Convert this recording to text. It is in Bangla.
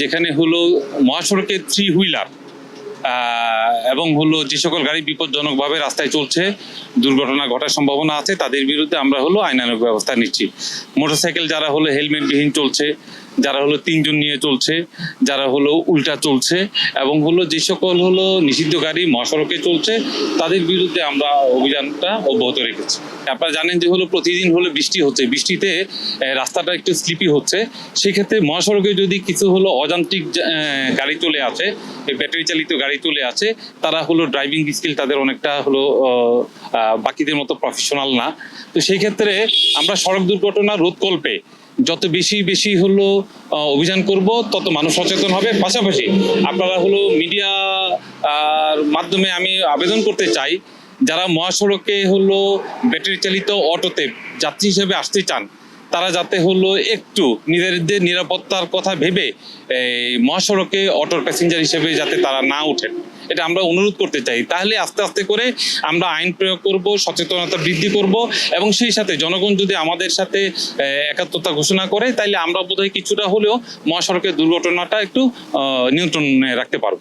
যেখানে হলো মহাসড়কে থ্রি হুইলার এবং হলো যে সকল গাড়ি বিপজ্জনকভাবে রাস্তায় চলছে, দুর্ঘটনা ঘটার সম্ভাবনা আছে, তাদের বিরুদ্ধে আমরা হলো আইনানুগ ব্যবস্থা নিচ্ছি। মোটরসাইকেল যারা হলো হেলমেটবিহীন চলছে, যারা হলো তিনজন নিয়ে চলছে, যারা হলো উল্টা চলছে, এবং হলো যে সকল হলো নিষিদ্ধ গাড়ি মহাসড়কে চলছে, তাদের বিরুদ্ধে আমরা অভিযানটা অব্যাহত রেখেছি। আপনারা জানেন যে হলো প্রতিদিন হলো বৃষ্টি হচ্ছে, বৃষ্টিতে রাস্তাটা একটু স্লিপি হচ্ছে। সেক্ষেত্রে মহাসড়কে যদি কিছু হলো অযান্ত্রিক গাড়ি চলে আছে ব্যাটারি চালিত গাড়ি চলে আসে তারা হলো ড্রাইভিং স্কিল তাদের অনেকটা হলো বাকিদের মতো প্রফেশনাল না। তো সেই ক্ষেত্রে আমরা সড়ক দুর্ঘটনা রোধকল্পে যত বেশি বেশি হলো অভিযান করব, তত মানুষ সচেতন হবে। পাশাপাশি আপনারা হলো মিডিয়া মাধ্যমে আমি আবেদন করতে চাই, যারা মহাসড়কে হলো ব্যাটারি চালিত অটোতে যাত্রী হিসেবে আসতে চান তারা যাতে হলো একটু নিজেদের নিরাপত্তার কথা ভেবে মহাসড়কে অটোর প্যাসেঞ্জার হিসেবে যাতে তারা না ওঠেন। এটা আমরা অনুরোধ করতে চাই। তাহলে আস্তে আস্তে করে আমরা আইন প্রয়োগ করব, সচেতনতা বৃদ্ধি করব এবং সেই সাথে জনগণ যদি আমাদের সাথে একাত্মতা ঘোষণা করে, তাইলে আমরা বোধহয় কিছুটা হলেও মহাসড়কের দুর্ঘটনাটা একটু নিয়ন্ত্রণে রাখতে পারব।